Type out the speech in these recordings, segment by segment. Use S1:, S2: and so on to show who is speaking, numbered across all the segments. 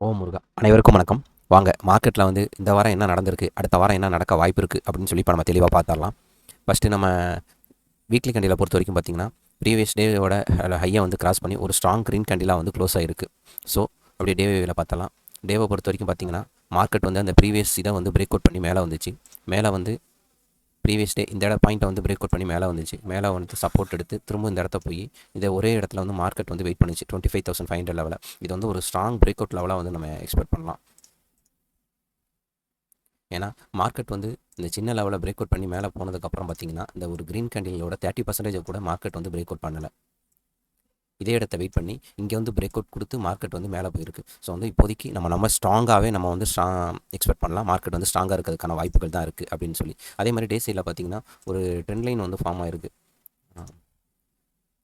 S1: ஓ முருகா. அனைவருக்கும் வணக்கம். வாங்க மார்க்கெட்டில் வந்து இந்த வாரம் என்ன நடந்திருக்கு அடுத்த வாரம் என்ன நடக்க வாய்ப்பு இருக்குது அப்படின்னு சொல்லி இப்போ நம்ம தெளிவாக பார்த்துடலாம் ஃபஸ்ட்டு நம்ம வீக்லி கண்டியில் பொறுத்த வரைக்கும் பார்த்தீங்கன்னா ப்ரீவியஸ் டேவோட ஹையை வந்து கிராஸ் பண்ணி ஒரு ஸ்ட்ராங் க்ரீன் கண்டிலாக வந்து க்ளோஸ் ஆகிருக்கு ஸோ அப்படியே டேவில் பார்த்தலாம் டேவை பொறுத்த வரைக்கும் பார்த்தீங்கன்னா மார்க்கெட் வந்து அந்த ப்ரீவியஸ் இதை வந்து பிரேக் அவுட் பண்ணி மேலே வந்துச்சு. மேலே வந்து ப்ரீவியஸ் டே இந்த இடம் பாயிண்ட்டை வந்து பிரேக் அவுட் பண்ணி மேலே வந்துச்சு. மேலே வந்து சப்போர்ட் எடுத்து திரும்ப இந்த இடத்த போய் இதை ஒரே இடத்துல வந்து மார்க்கெட் வந்து வெயிட் பண்ணிச்சு. Twenty five thousand five hundred லெவலில் இது வந்து ஒரு ஸ்ட்ராங் பிரேக் அவுட் லெவலாக வந்து நம்ம எக்ஸ்பெக்ட் பண்ணலாம். ஏன்னா மார்க்கெட் வந்து இந்த சின்ன லெவலில் பிரேக் அவுட் பண்ணி மேலே போனதுக்கப்புறம் பார்த்தீங்கன்னா இந்த ஒரு க்ரீன் கேண்டிலோட தேர்ட்டி பர்சன்டேஜ் கூட மார்க்கெட் வந்து பிரேக் அவுட் பண்ணலை. இதே இடத்த வெயிட் பண்ணி இங்கே வந்து பிரேக் அவுட் கொடுத்து மார்க்கெட் வந்து மேலே போயிருக்கு. ஸோ வந்து இப்போதைக்கு நம்ம நம்ம ஸ்ட்ராங்காகவே நம்ம வந்து ஸ்ட்ரா எக்ஸ்பெக்ட் பண்ணலாம். மார்க்கெட் வந்து ஸ்ட்ராங்காக இருக்கிறதுக்கான வாய்ப்புகள் தான் இருக்குது அப்படின்னு சொல்லி. அதே மாதிரி டே சைடில் பார்த்தீங்கன்னா ஒரு ட்ரெண்ட் லைன் வந்து ஃபார்ம் ஆயிருக்கு.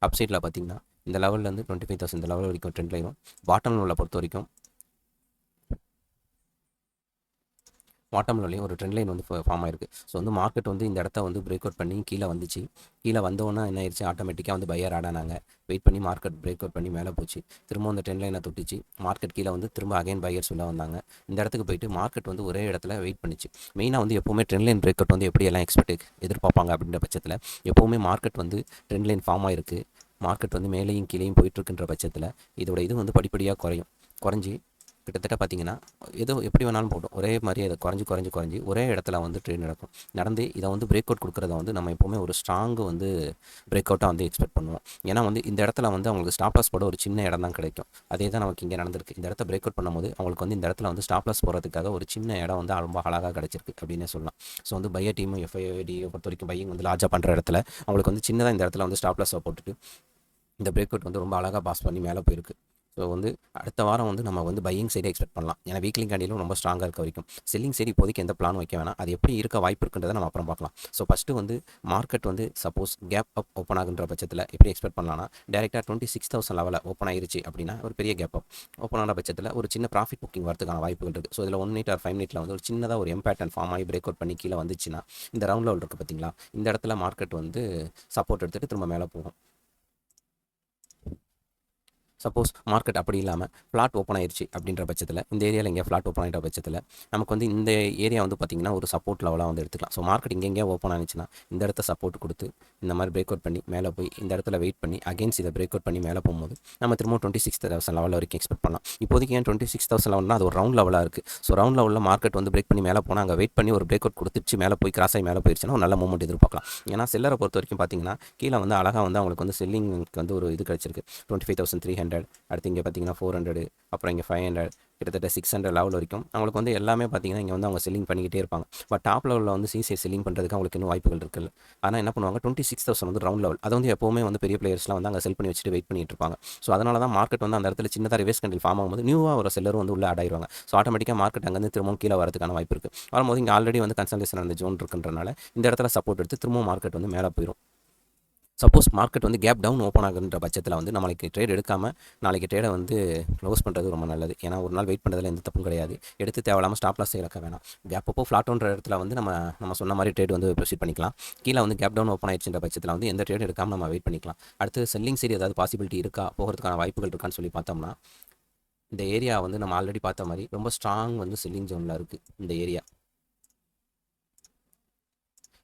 S1: அப் சைடில் பார்த்தீங்கன்னா இந்த லெவல்லேருந்து டுவெண்ட்டி ஃபைவ் தௌசண்ட் இந்த லெவல் வரைக்கும் ட்ரெண்ட் லைனும் பாட்டம் லெவலில் பொறுத்த வரைக்கும் பாட்டம் லெவலையும் ஒரு ட்ரெண்ட் லைன் வந்து ஃபார்ம் ஆயிருக்கு. ஸோ வந்து மார்க்கெட் வந்து இந்த இடத்த வந்து பிரேக் அவுட் பண்ணி கீழே வந்துச்சு. கீழே வந்தோன்னா என்ன ஆயிடுச்சு ஆட்டோமேட்டிக்காக வந்து பையர் ஆடானாங்க வெயிட் பண்ணி மார்க்கெட் பிரேக் அவுட் பண்ணி மேலே போச்சு. திரும்ப அந்த ட்ரெண்ட் லைனை தொட்டுச்சு. மார்க்கெட் கீழே வந்து திரும்ப அகைன் பையர்ஸ் உள்ள வந்தாங்க. இந்த இடத்துக்கு போயிட்டு மார்க்கெட் வந்து ஒரே இடத்துல வெயிட் பண்ணிச்சு. மெயினாக வந்து எப்போவுமே ட்ரெண்ட் லைன் பிரேக் அவுட் வந்து எப்படி எல்லாம் எக்ஸ்பெக்ட் எதிர்பார்ப்பாங்க அப்படின்ற பட்சத்தில் எப்போவுமே மார்க்கெட் வந்து ட்ரெண்ட் லைன் ஃபார்ம் ஆயிருக்கு. மார்க்கெட் வந்து மேலேயும் கீழேயும் போயிட்டுருக்குன்ற பட்சத்தில் இதோட இது வந்து படிப்படியாக குறையும். குறைஞ்சி கிட்டத்தட்ட பார்த்தீங்கன்னா ஏதோ எப்படி வேணாலும் போட்டோம் ஒரே மாதிரி அதை குறைஞ்சி குறைஞ்சி குறைஞ்சி ஒரே இடத்துல வந்து ட்ரெயின் நடக்கும். நடந்து இதை வந்து பிரேக் அவுட் கொடுக்குறத வந்து நம்ம எப்போவுமே ஒரு ஸ்ட்ராங் வந்து பிரேக் அவுட்டாக வந்து எக்ஸ்பெக்ட் பண்ணுவோம். ஏன்னா வந்து இந்த இடத்துல வந்து அவங்களுக்கு ஸ்டாப் லாஸ் போட ஒரு சின்ன இடம் தான் கிடைக்கும். அதே தான் நமக்கு இங்கே நடந்திருக்கு. இந்த இடத்த பிரேக் அவுட் பண்ணும்போது அவங்களுக்கு வந்து இந்த இடத்துல வந்து ஸ்டாப் லாஸ் போகிறதுக்காக ஒரு சின்ன இடம் வந்து ரொம்ப அழகாக கிடச்சிருக்கு அப்படின்னே சொல்லலாம். ஸோ வந்து பைய டீமும் எஃப்ஐடியை பொறுத்த வரைக்கும் பையன் வந்து லார்ஜாக பண்ணுற இடத்துல அவங்களுக்கு வந்து சின்னதாக இந்த இடத்துல வந்து ஸ்டாப் லாஸை போட்டுட்டு இந்த பிரேக் அவுட் வந்து ரொம்ப அழகாக பாஸ் பண்ணி மேலே போயிருக்கு. ஸோ வந்து அடுத்த வாரம் வந்து நம்ம வந்து பையிங் சைடு எக்ஸ்பெக்ட் பண்ணலாம். ஏன்னா வீக்லி கண்டிலும் ரொம்ப ஸ்ட்ராங்காக இருக்க வரைக்கும். செல்லிங் சைடு இப்போதைக்கு எந்த பிளான் வைக்க வேணாம். அது எப்படி இருக்க வாய்ப்பு இருக்குன்றதை நம்ம அப்புறம் பார்க்கலாம். ஸோ ஃபஸ்ட்டு வந்து மார்க்கெட் வந்து சப்போஸ் கேப் அப் ஓப்பன் ஆகுன்ற பட்சத்தில் எப்படி எக்ஸ்பெக்ட் பண்ணலாம்னா டேரெக்டாக டுவெண்ட்டி சிக்ஸ் தௌசண்ட் லெவலில் ஓப்பன் ஆயிருச்சு அப்படின்னா ஒரு பெரிய கேப் அப் ஓப்பன் ஆன பட்சத்தில் ஒரு சின்ன ப்ராஃபிட் புக்கிங் வரதுக்கான வாய்ப்புகள் இருக்குது. ஸோ இதில் ஒன் மினிட் ஆர் ஃபைவ் மினிட்ல வந்து ஒரு சின்னதாக ஒரு எம்பேட்டன் ஃபார்ம் ஆகி பிரேக் அவுட் பண்ணி கீழே வந்துச்சுன்னா இந்த ரவுண்ட் லெவல் இருக்குது பார்த்தீங்களா இந்த இடத்துல மார்க்கெட் வந்து சப்போர்ட் எடுத்துகிட்டு திரும்ப மேலே போகும். சப்போஸ் மார்க்கெட் அப்படி இல்லாமல் ஃப்ளாட் ஓப்பன் ஆயிடுச்சு அப்படின்ற பட்சத்தில் இந்த ஏரியாவில் எங்கேயா ஃப்ளாட் ஓப்பன் ஆகிட்ட பட்சத்தில் நமக்கு வந்து இந்த ஏரியா வந்து பார்த்திங்கன்னா ஒரு சப்போர்ட் லெவலாக வந்து எடுத்துக்கலாம். ஸோ மார்க்கெட் இங்கே ஓப்பன் ஆனிச்சுன்னா இந்த இடத்த சப்போர்ட் கொடுத்து இந்த மாதிரி பிரேக் அவுட் பண்ணி மேலே போய் இந்த இடத்துல வெயிட் பண்ணி அகைன்ஸ் இதை பிரேக் அவுட் பண்ணி மேலே போகும்போது நம்ம திரும்ப டுவெண்ட்டி சிக்ஸ் தௌசண்ட் லெவல் வரைக்கும் எக்ஸ்பெக்ட் பண்ணலாம். இப்போதைக்கு ஏன் டுவெண்ட்டி சிக்ஸ் தௌசண்ட் லெவல்னா அது ஒரு ரவுண்ட் லெவலாக இருக்குது ஸோ ரவுண்ட் லெவலில் மார்க்கெட் வந்து பிரேக் பண்ணி மேலே போனால் அங்கே வெயிட் பண்ணி ஒரு பிரேக் அவுட் கொடுத்துச்சு மேலே போய் கிராஸ் ஆகி மேலே போயிடுச்சுன்னா ஒரு நல்ல மூமெண்ட் எதிர்பார்க்கலாம். ஏன்னா செல்லரை பொறுத்த வரைக்கும் பார்த்தீங்கன்னா கீழே வந்து அழகாக வந்து அவங்களுக்கு வந்து செல்லிங்க்கு வந்து ஒரு இது கிடச்சிருக்கு. Twenty five thousand three hundred hundred அடுத்து இங்கே பார்த்தீங்கன்னா ஃபோர் ஹண்ட்ரட் அப்புறம் இங்கே ஃபைவ் ஹண்ட்ரட் கிட்டத்தட்ட சிக்ஸ் ஹண்ட்ரட் லெவல் வரைக்கும். அவங்களுக்கு வந்து எல்லாமே பார்த்தீங்கன்னா இங்கே வந்து அவங்க செல்லிங் பண்ணிக்கிட்டே இருப்பாங்க. பட் டாப் லெவலில் வந்து சிசிஐ செல்லிங் பண்ணுறதுக்கு அவங்களுக்கு இன்னும் வாய்ப்புகள் இருக்குல்ல. ஆனால் என்ன பண்ணுவாங்க? டுவெண்ட்டி சிக்ஸ் தௌசண்ட் வந்து ரவுண்ட் லெவல் அதை வந்து எப்போவுமே வந்து பெரிய பிளேயர்ஸ்லாம் வந்து அங்கே செல் பண்ணி வச்சுட்டு வெயிட் பண்ணிட்டு இருப்பாங்க. ஸோ அதனால தான் மார்க்கெட் வந்து அந்த இடத்துல சின்னதாக ரிவேஸ் கண்டில் ஃபார்ம் ஆகும்போது நியூவாக ஒரு செல்லரும் வந்து உள்ளே ஆடாயிருவாங்க ஸோ ஆட்டோமேட்டிக்காக மார்க்கெட் அங்கேருந்து திரும்பவும் கீழே வரதுக்கான வாய்ப்பு இருக்குது வரும்போது இங்கே ஆல்ரெடி வந்து கன்சல்டேஷன் அந்த ஜோன் இருக்குன்றனால இந்த இடத்துல சப்போர்ட் எடுத்து திரும்பவும் மார்க்கெட் வந்து மேலே போயிடும் சப்போஸ் மார்க்கெட் வந்து கேப் டவுன் ஓப்பன் ஆகுன்ற பட்சத்தில் வந்து நம்மளுக்கு ட்ரேட் எடுக்காமல் நாளைக்கு ட்ரேடை வந்து க்ளோஸ் பண்ணுறது ரொம்ப நல்லது. ஏன்னா ஒரு நாள் வெயிட் பண்ணுறதுல எந்த தப்பும் கிடையாது. எடுத்து தேவையில்லாமல் ஸ்டாப் லாஸ் இழக்க வேணாம். கேப் அப்போ ஃப்ளாட்டோன்ற இடத்துல வந்து நம்ம நம்ம சொன்ன மாதிரி ட்ரேட் வந்து ப்ரொசீட் பண்ணிக்கலாம். கீழே வந்து கேப் டவுன் ஓப்பன் ஆயிடுச்சுன்ற பட்சத்தில் வந்து எந்த ட்ரேட் எடுக்காமல் நம்ம வெயிட் பண்ணிக்கலாம். அடுத்து செல்லிங் சைடு ஏதாவது பாசிபிலிட்டி இருக்கா? போகிறதுக்கான வாய்ப்புகள் இருக்கான்னு சொல்லி பார்த்தோம்னா இந்த ஏரியா வந்து நம்ம ஆல்ரெடி பார்த்த மாதிரி ரொம்ப ஸ்ட்ராங் வந்து செல்லிங் ஜோனில் இருக்குது இந்த ஏரியா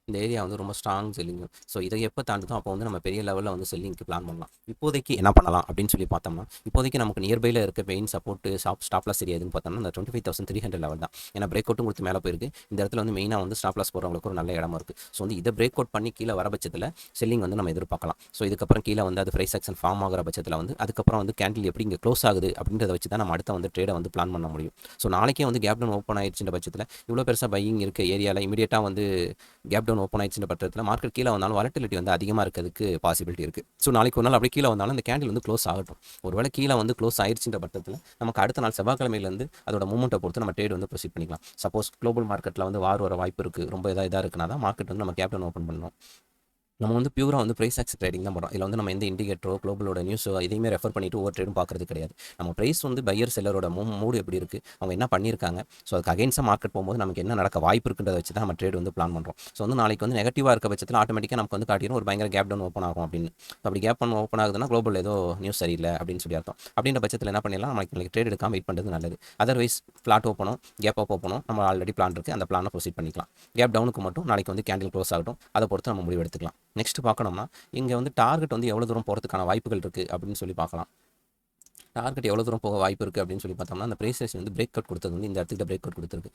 S1: இந்த ஏரியா வந்து ரொம்ப ஸ்ட்ராங் செல்லிங் ஸோ இதை எப்போ தாண்டுதோ அப்போ வந்து நம்ம பெரிய லெவலில் வந்து செல்லிங்க்கு பிளான் பண்ணலாம். இப்போதைக்கு என்ன பண்ணலாம் அப்படின்னு சொல்லி பார்த்தோம்னா இப்போதைக்கு நமக்கு நியர்பையில் இருக்க பெயின் சப்போர்ட் ஷாப் ஸ்டாப்லாஸ் ஏரியா எதுன்னு பார்த்தோம்னா இந்த twenty five thousand three hundred level தான். ஏன்னா பிரேக் அவுட்டும் கொடுத்து மேலே போயிருக்கு. இந்த இடத்துல வந்து மெயினாக வந்து ஸ்டாப்லாஸ் போகிறவங்களுக்கு ஒரு நல்ல இடமா இருக்குது ஸோ வந்து இதை பிரேக் அவுட் பண்ணி கீழே வர பட்சத்தில் செல்லிங் வந்து நம்ம எதிர்பார்க்கலாம். ஸோ இதுக்கப்புறம் கீழே வந்து அது ப்ரைஸ் ஆக்ஷன் ஃபார்ம் ஆகிற பட்சத்தில் வந்து அதுக்கப்புறம் வந்து கேண்டில் எப்படி இங்கே க்ளோஸ் ஆகுது அப்படின்றத வச்சு தான் நம்ம அடுத்த வந்து ட்ரேடை வந்து பிளான் பண்ண முடியும். ஸோ நாளைக்கே வந்து கேப் டவுன் ஓப்பன் ஆயிடுச்சுன்ற பட்சத்தில் இவ்வளோ பெருசாக பையிங் இருக்க ஏரியாவில் இமீடியட்டாக வந்து கேப் டவுன் ஓப்பன் ஆயிடுச்சுன்ற பட்சத்தில் மார்க்கெட் கீழே வந்தாலும் வாலட்டிலிட்டி வந்து அதிகமாக இருக்கிறதுக்கு பாசிபிலிட்டி இருக்குது ஸோ நாளைக்கு ஒரு நாள் அப்படியே கீழே வந்தாலும் அந்த கேண்டில் வந்து க்ளோஸ் ஆகட்டும். ஒருவேளை கீழே வந்து க்ளோஸ் ஆயிடுச்சுன்ற பட்சத்தில் நமக்கு அடுத்த நாள் செவ்வாய்க்கிழமையிலேருந்து அதோட மூமெண்ட்டை பொறுத்து நம்ம ட்ரேட் வந்து ப்ரொசீட் பண்ணிக்கலாம். சப்போஸ் குளோபல் மார்க்கெட்டில் வந்து வார் வர வாய்ப்பு இருக்குது ரொம்ப இதாக இதாக இருக்குன்னா தான் மார்க்கெட் வந்து நம்ம கேப்டன் ஓப்பன் பண்ணணும். நம்ம வந்து பியூராக வந்து ப்ரைஸ் ஆக்ஸ் ட்ரேடிங் தான் பண்ணுறோம் இதில் வந்து நம்ம எந்த இண்டிகேட்டரோ குளோபலோட நியூஸோ இதையுமே ரெஃபர் பண்ணிட்டு ஒவ்வொரு ட்ரேடும் பார்க்குறது கிடையாது. நம்ம ப்ரைஸ் வந்து பையர் செல்லரோட மூ மூடு எப்படி இருக்குது அவங்க என்ன பண்ணியிருக்காங்க ஸோ அதுக்கு அகைன்ஸ்டாக மார்க்கெட் போகும்போது நமக்கு என்ன நடக்க வாய்ப்பு இருக்குன்றத வச்சு தான் நம்ம ட்ரேட் வந்து பிளான் பண்ணுறோம் ஸோ வந்து நாளைக்கு வந்து நெகட்டிவாக இருக்க பட்சத்தில் ஆட்டோமேட்டிக்காக நமக்கு வந்து காட்டிடும் ஒரு பயங்கர கேப் டவுன் ஓப்பன் ஆகும் அப்படின்னு. அப்படி கேப் டவுன் ஓப்பன் ஆகுதுன்னா குளோபல் ஏதோ நியூஸ் சரியில்லை அப்படின்னு சொல்லி அர்த்தம். அப்படின்ற பட்சத்தில் என்ன பண்ணிடலாம் நமக்கு நாளைக்கு ட்ரேட் எடுக்காமல் வெயிட் பண்ணுறது நல்லது. அதர்வைஸ் ஃப்ளாட் ஓப்பனும் கேப் அப் ஓப்பனும் நம்ம ஆல்ரெடி பிளான் இருக்குது அந்த பிளானை ப்ரொசீட் பண்ணிக்கலாம். கேப் டவுனுக்கு மட்டும் நாளைக்கு வந்து கேண்டில் க்ளோஸ் ஆகட்டும். அதை பொறுத்து நம்ம முடிவு எடுத்துக்கலாம். நெக்ஸ்ட் பார்க்கணும்னா இங்கே வந்து டார்கெட் வந்து எவ்வளோ தூரம் போகிறதுக்கான வாய்ப்புகள் இருக்குது அப்படின்னு சொல்லி பார்க்கலாம். டார்கெட் எவ்வளோ தூரம் போக வாய்ப்பு இருக்குது அப்படின்னு சொல்லி பார்த்தோம்னா அந்த ப்ரைஸ் வந்து பிரேக் அவுட் கொடுத்தது வந்து இந்த இடத்துக்கிட்ட பிரேக் அவுட் கொடுத்துருக்கு.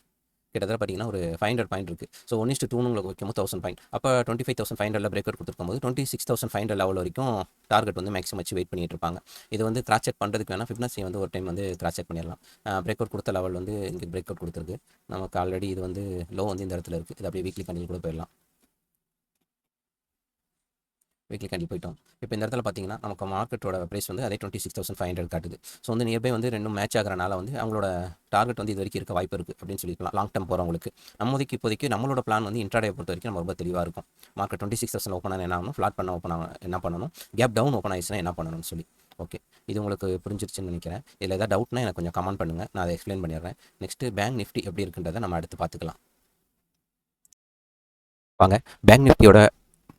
S1: கிட்டத்தட்ட பார்த்தீங்கன்னா ஒரு ஃபைவ் ஹண்ட்ரட் பாயிண்ட் இருக்குது ஸோ ஒன் இஸ்ட்டு டூனு உங்களுக்கு வைக்கும் தௌசண்ட் பாயிண்ட் அப்போ டுவெண்ட்டி ஃபைவ் தௌசண்ட் ஃபைவ் ஹண்ட்ரட்ல பிரேக் அவுட் கொடுத்துருக்கும் போது twenty six thousand five hundred level வரைக்கும் டார்கெட் வந்து மேக்ஸிமம் வச்சு வெயிட் பண்ணிட்டு இருப்பாங்க. இது வந்து கிராச் செக் பண்ணுறதுக்கு வேணால் ஃபிட்னஸ் வந்து ஒரு டைம் வந்து கிராச் செக் பண்ணிடலாம். பிரேக் அவுட் கொடுத்த லெவல் வந்து இங்கே பிரேக் அவுட் கொடுத்துருக்கு. நமக்கு ஆல்ரெடி இது வந்து லோ வந்து இந்த இடத்துல இருக்குது இது அப்படியே வீக்லி கண்டினியூ கூட போயிடலாம். வீக்லி கேண்டில் போயிட்டோம். இப்போ இந்த இடத்துல பார்த்தீங்கன்னா நமக்கு மார்க்கெட்டோட ப்ரைஸ் வந்து அதே twenty six thousand five hundred காட்டுது. ஸோ வந்து நியர்பை வந்து ரெண்டும் மேட்ச் ஆகிறனால வந்து அவங்களோட டார்கெட் வந்து இது வரைக்கும் இருக்க வாய்ப்பு இருக்குது அப்படின்னு சொல்லிக்கலாம். லாங் டர்ம் போகிறவங்களுக்கு நம்மளுக்கு இப்போதைக்கு நம்மளோட பிளான் வந்து இன்ட்ராடே பொறுத்த வரைக்கும் நம்ம ரொம்ப தெளிவாக இருக்கும். Market twenty six thousand open என்ன ஆகணும்? ஃப்ளாட் பண்ண ஓப்பன் ஆகணும் என்ன பண்ணணும்? கேப் டவுன் ஓப்பன் ஆயிடுச்சுன்னா என்ன பண்ணணும்னு சொல்லி. ஓகே இது உங்களுக்கு புரிஞ்சிருச்சுன்னு நினைக்கிறேன். இதில் ஏதாவது டவுட்னா எனக்கு கொஞ்சம் கமெண்ட் பண்ணுங்கள் நான் அதை எக்ஸ்பிளைன் பண்ணிடுறேன். நெக்ஸ்ட்டு பேங்க் நிஃப்டி எப்படி இருக்குன்றதை நம்ம அடுத்து பார்த்துக்கலாம். வாங்க. பேங்க் நிஃப்டியோட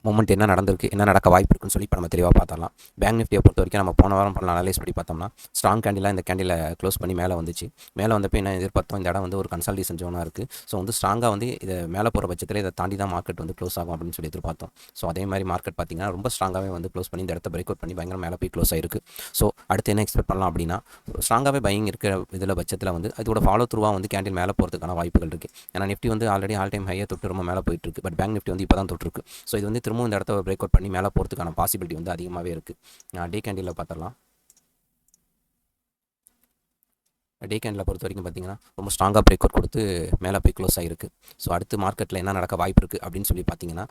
S1: மூமெண்ட் என்ன நடந்திருக்கு என்ன நடக்க வாய்ப்பு இருக்குன்னு சொல்லி இப்போ நம்ம தெளிவாக பார்த்தரலாம் பேங்க் நிஃப்டியை பொறுத்த வரைக்கும் நம்ம போன வாரம் பண்ணலாம். அனலைஸ் பண்ணி பார்த்தோம்னா ஸ்ட்ராங் கேண்டிலாக இந்த கேண்டில் க்ளோஸ் பண்ணி மேலே வந்துச்சு. மேலே வந்தப்போ என்ன எதிர்பார்த்தோம்? இந்த இடம் வந்து ஒரு கன்சல்டேஷன் ஜோனாக இருக்குது ஸோ வந்து ஸ்ட்ராங்காக வந்து இதை மேலே போகிற பட்சத்தில் இதை தாண்டி தான் மார்க்கெட் வந்து க்ளோஸ் ஆகும் அப்படின்னு சொல்லி எதிர்பார்த்தோம். ஸோ அதே மாதிரி மார்க்கெட் பார்த்தீங்கன்னா ரொம்ப ஸ்ட்ராங்காகவே வந்து க்ளோஸ் பண்ணி இந்த இடத்த பிரேக் அவுட் பண்ணி பயங்கரம் மேலே போய் க்ளோஸ் ஆயிருக்கு. ஸோ அடுத்து என்ன எக்ஸ்பெக்ட் பண்ணலாம் அப்படின்னா ஸ்ட்ராங்காகவே பையிங் இருக்கிற இதில் பட்சத்தில் வந்து இதோட ஃபாலோ த்ரூவாக வந்து கேண்டில் மேலே போகிறதுக்கான வாய்ப்புகள் இருக்குது ஏன்னா நிஃப்டி வந்து ஆல்ரெடி ஆல் டைம் ஹையாக தொட்டு ரொம்ப மேலே போயிட்டு இருக்கு. பட் பேங்க் நிஃப்டி வந்து இப்போ தான் தொட்டிருக்கு. ஸோ இது வந்து திரும்பவும் இந்த இடத்த பிரேக் அவுட் பண்ணி மேலே போகிறதுக்கான பாசிபிலிட்டி வந்து அதிகமாகவே இருக்குது டே கேண்டிலில் பார்த்துடலாம். டே கேண்டில் பொறுத்த வரைக்கும் பார்த்தீங்கன்னா ரொம்ப ஸ்ட்ராங்காக பிரேக் அவுட் கொடுத்து மேலே போய் க்ளோஸ் ஆகிருக்கு ஸோ அடுத்து மார்க்கெட்டில் என்ன நடக்க வாய்ப்பு இருக்குது அப்படின்னு சொல்லி பார்த்தீங்கன்னா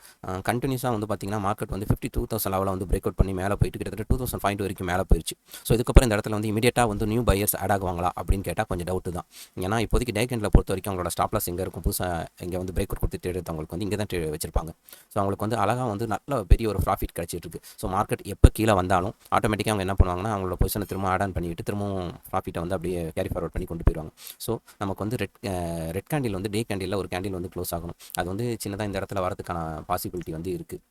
S1: கண்டினியூஸாக வந்து பார்த்தீங்கன்னா மார்க்கெட் வந்து ஃபிஃப்டி டூ தௌசண்ட் லெவலில் வந்து பிரேக் அவுட் பண்ணி மேலே போயிட்டு கிட்டத்தட்ட டூ தௌசண்ட் ஃபைவ் வரைக்கும் மேலே போயிடுச்சு ஸோ இதுக்கப்புறம் இந்த இடத்துல வந்து இமீடியட்டாக வந்து நியூ பையர்ஸ் ஆட் ஆகுவாங்களா அப்படின்னு கேட்டால் கொஞ்சம் டவுட்டு தான். ஏன்னா இப்போதைக்கு டே கேண்டில் பொறுத்த வரைக்கும் அவங்களோட ஸ்டாப்லாஸ் எங்கே இருக்கும்? புதுசாக இங்கே வந்து பிரேக் அவுட் கொடுத்து ட்ரேட் எடுத்தவங்களுக்கு வந்து இங்கே தான் ட்ரேட் வச்சிருப்பாங்க. ஸோ அவங்களுக்கு வந்து அழகாக வந்து நல்ல பெரிய ஒரு ப்ராஃபிட் கிடச்சிட்டு இருக்கு. ஸோ மார்க்கெட் எப்போ கீழே வந்தாலும் ஆட்டோமேட்டிக்காக அவங்க என்ன பண்ணுவாங்கன்னா அவங்களோட பொசிஷனை திரும்ப ஆட் ஆன் பண்ணிவிட்டு திரும்பவும் ப்ராஃபிட்டை வந்து அப்படியே கேரி ஃபார்வர்ட் பண்ணி கொண்டு போயிடுவாங்க ஸோ நமக்கு வந்து ரெட் ரெட் கேண்டில் வந்து டே கேண்டிலில் ஒரு கேண்டில் வந்து க்ளோஸ் ஆகணும். அது வந்து சின்னதாக இந்த இடத்துல வரதுக்கான பாசிபிலிட்டி வந்து இருக்குது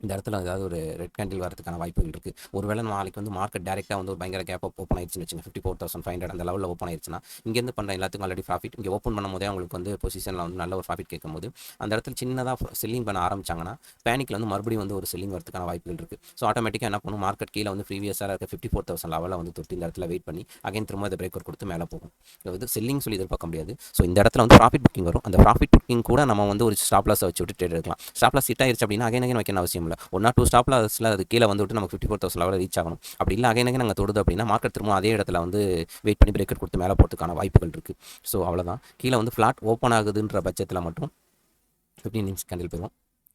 S1: இந்த இடத்துல ஏதாவது ஒரு ரெட் கேண்டில் வரதுக்கான வாய்ப்புகள் இருக்குது ஒருவேளை நாளைக்கு வந்து மார்க்கெட் டேரெக்டாக வந்து ஒரு பயங்கர கேப் ஓப்பன் ஆயிடுச்சுன்னு வச்சுங்க fifty four thousand five hundred அந்த லெவலில் ஓப்பன் ஆயிடுச்சுன்னா இங்கேருந்து பண்ணுற எல்லாத்துக்கும் ஆல்ரெடி ப்ராஃபிட் இங்கே ஓப்பன் பண்ணும்போதே அவங்களுக்கு வந்து பொசிஷனில் வந்து நல்ல ஒரு ப்ராஃபிட் கேட்கும்போது அந்த இடத்துல சின்னதாக செல்லிங் பண்ண ஆரம்பிச்சாங்கன்னா பேனிக்கில் வந்து மறுபடியும் வந்து ஒரு செல்லிங் வரதுக்கான வாய்ப்புகள் இருக்குது ஸோ ஆட்டோமேட்டிக்காக என்ன பண்ணும்? மார்க்கெட் கீழே வந்து ப்ரீவியஸாக இருக்க ஃபிஃப்டி ஃபோர் தௌசண்ட் லெவலில் வந்து தொட்டு இந்த இடத்துல வெயிட் பண்ணி அகைன் திரும்ப அதை பிரேக் கொடுத்து மேலே போகும். இது செல்லிங் சொல்லி எதிர்பார்க்க முடியாது. ஸோ இந்த இடத்துல வந்து ப்ராஃபிட் புக்கிங் வரும். அந்த ப்ராஃபிட் புக்கிங் கூட நம்ம வந்து ஒரு ஸ்டாப்லாஸை வச்சு விட்டு ட்ரேட் எடுக்கலாம். ஸ்டாப்லாஸ் ஹிட் ஆயிருச்சு அப்படின்னா அகைன் அகைன் வைக்கணும் அவசியம் முடியல ஒன் ஆர் டூ ஸ்டாப் லாஸில் அது கீழே வந்துவிட்டு நமக்கு ஃபிஃப்டி ஃபோர் தௌசண்ட் லெவலில் ரீச் ஆகணும். அப்படி இல்லை அகைன் நாங்கள் தொடுது அப்படின்னா மார்க்கெட் திரும்ப அதே இடத்துல வந்து வெயிட் பண்ணி பிரேக்கெட் கொடுத்து மேலே போகிறதுக்கான வாய்ப்புகள் இருக்குது ஸோ அவ்வளோதான் கீழே வந்து ஃப்ளாட் ஓப்பன் ஆகுதுன்ற பட்சத்தில் மட்டும் ஃபிஃப்டீன் இன்ச் கேண்டில் போயிடும்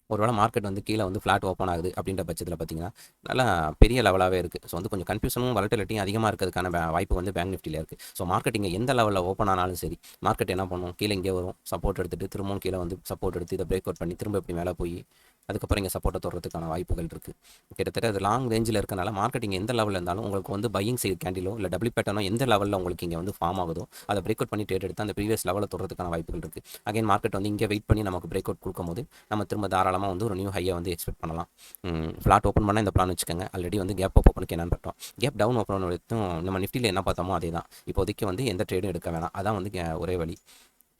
S1: ஒருவேளை மார்க்கெட் வந்து கீழே வந்து ஃப்ளாட் ஓப்பன் ஆகுது அப்படின்ற பட்சத்தில் பார்த்தீங்கன்னா நல்லா பெரிய லெவலாகவே இருக்குது ஸோ வந்து கொஞ்சம் கன்ஃபியூஷனும் வலட்டிலிட்டியும் அதிகமாக இருக்கிறதுக்கான வாய்ப்பு வந்து பேங்க் நிஃப்டியில் இருக்குது ஸோ மார்க்கெட் இங்கே எந்த லெவலில் ஓப்பன் ஆனாலும் சரி மார்க்கெட் என்ன பண்ணும்? கீழே இங்கே வரும் சப்போர்ட் எடுத்துகிட்டு திரும்பவும் கீழே வந்து சப்போர்ட் எடுத்து இதை பிரேக் அவுட் பண்ணி திரும்ப இப்படி மேலே போய் அதுக்கப்புறம் இங்கே சப்போர்ட்டை தொடர்றதுக்கான வாய்ப்புகள் இருக்குது கிட்டத்தட்ட அது லாங் ரேஞ்சில் இருக்கனால மார்க்கெட்டிங் எந்த லெவலில் இருந்தாலும் உங்களுக்கு வந்து பையிங் சைடு கேண்டிலோ இல்லை டபுள் பேட்டர்னோ எந்த லெவலில் உங்களுக்கு இங்கே வந்து ஃபார்ம் ஆகுதோ அதை பிரேக் அவுட் பண்ணி ட்ரேட் எடுத்து அந்த ப்ரீவியஸ் லெவலில் தொடர்றதுக்கான வாய்ப்புகள் இருக்குது அகைன் மார்க்கெட் வந்து இங்கே வெயிட் பண்ணி நமக்கு பிரேக் அவுட் கொடுக்கும்போது நம்ம திரும்ப தாராளமாக வந்து ஒரு நியூ ஹையை வந்து எக்ஸ்பெக்ட் பண்ணலாம். ஃப்ளாட் ஓப்பன் பண்ணால் இந்த பிளான் வச்சுக்கோங்க. ஆல்ரெடி வந்து கேப் அப் ஓப்பனுக்கு என்னன்னு பார்த்தோம். கேப் டவுன் ஓப்பன் வரைக்கும் நம்ம நிஃப்டியில் என்ன பார்த்தோமோ அதே தான் இப்போதைக்கு வந்து எந்த ட்ரேடும் எடுக்க வேணாம். அதான் வந்து கே- ஒரே வழி.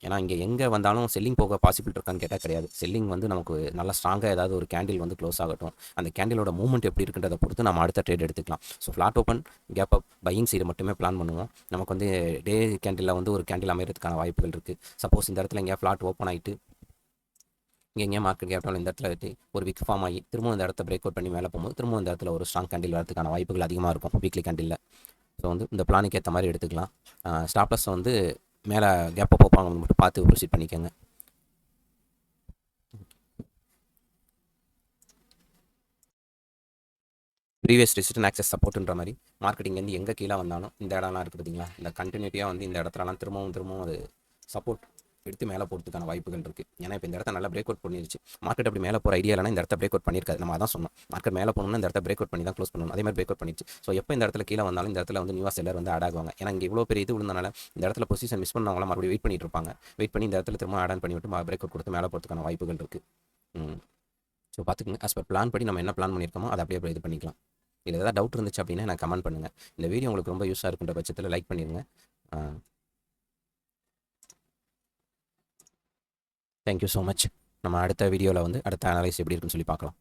S1: ஏன்னா இங்கே எங்கே வந்தாலும் செல்லிங் போக பாசிபிள் இருக்கான்னு கேட்டால் கிடையாது. செல்லிங் வந்து நமக்கு நல்லா ஸ்ட்ராங்காக ஏதாவது ஒரு கேண்டில் வந்து க்ளோஸ் ஆகட்டும். அந்த கேண்டிலோட மூவ்மெண்ட் எப்படி இருக்குன்றதை பொறுத்து நம்ம அடுத்த ட்ரேட் எடுத்துக்கலாம். So flat open gap up buying side மட்டுமே பிளான் பண்ணுவோம். நமக்கு வந்து டே கேண்டிலில் வந்து ஒரு கேண்டில் அமைகிறதுக்கான வாய்ப்புகள் இருக்குது சப்போஸ் இந்த இடத்துல எங்கேயா ஃப்ளாட் ஓப்பன் ஆகிட்டு இங்கே எங்கேயா மார்க்கெட் கேப்டாலும் இந்த இடத்துல வெட்டி ஒரு விக் ஃபார்ம் ஆகி திரும்பவும் இந்த இடத்த பிரேக் அவுட் பண்ணி மேலே போகும்போது திரும்பவும் இந்த இடத்துல ஒரு ஸ்ட்ராங் கேண்டில் வரதுக்கான வாய்ப்புகள் அதிகமாக இருக்கும் வீக்லி கேண்டிலில் ஸோ வந்து இந்த பிளானுக்கு ஏற்ற மாதிரி எடுத்துக்கலாம். ஸ்டாப்லஸ் வந்து மேலே கேப்பை போப்பாங்க மட்டும் பார்த்து ப்ரொசீட் பண்ணிக்கோங்க. ப்ரீவியஸ் ரெசிடன் ஆக்சஸ் சப்போர்ட்டுன்ற மாதிரி மார்க்கெட்டிங்லேருந்து எங்கே கீழே வந்தாலும் இந்த இடம்லாம் இருக்குது பார்த்தீங்களா? இந்த கண்டினியூட்டியாக வந்து இந்த இடத்துலலாம் திரும்பவும் திரும்பவும் அது சப்போர்ட் எடுத்து மேலே போகிறதுக்கான வாய்ப்புகள் இருக்குது ஏன்னா இப்போ இந்த இடத்த நல்லா பிரேக் அவுட் பண்ணிருச்சு. மார்க்கெட் அப்படி மேலே போகிற ஐடியா இல்லைனா இந்த இடத்த பிரேக் அவுட் பண்ணியிருக்காது. நம்ம அதான் சொன்னோம். மார்க்கெட் மேலே போகணும்னா இந்த இடத்த பிரேக் அவுட் பண்ணி தான் க்ளோஸ் பண்ணணும். அதே மாதிரி பிரேக் அவுட் பண்ணிடுச்சு ஸோ எப்போ இந்த இடத்துல கீழே வந்தாலும் இந்த இடத்துல வந்து நியூவா செல்லர் வந்து ஆட் ஆகுவாங்க. ஏன்னா இங்கே இவ்வளோ பெரிய இது விழுந்தனால இந்த இடத்துல பொசிஷன் மிஸ் பண்ணவங்கள மறுபடியும் வெயிட் பண்ணிட்டு இருப்பாங்க. வெயிட் பண்ணி இந்த இடத்துல திரும்ப ஆட் ஆன் பண்ணி விட்டு பிரேக் அவுட் கொடுத்து மேலே போகிறதுக்கான வாய்ப்புகள் இருக்குது ம். ஸோ பார்த்துக்கங்க. As பர் பிளான் படி நம்ம என்ன பிளான் பண்ணியிருக்கோமோ அதை அப்படியே இது பண்ணிக்கலாம். இதில் ஏதாவது டவுட் இருந்துச்சு அப்படின்னா எனக்கு கமெண்ட் பண்ணுங்கள் இந்த வீடியோ உங்களுக்கு ரொம்ப யூஸாக இருக்குன்ற பட்சத்தில் லைக் பண்ணிடுங்க தேங்க்யூ ஸோ மச் நம்ம அடுத்த வீடியோவில் வந்து அடுத்த அனலைஸ் எப்படி இருக்குன்னு சொல்லி பார்க்கலாம்.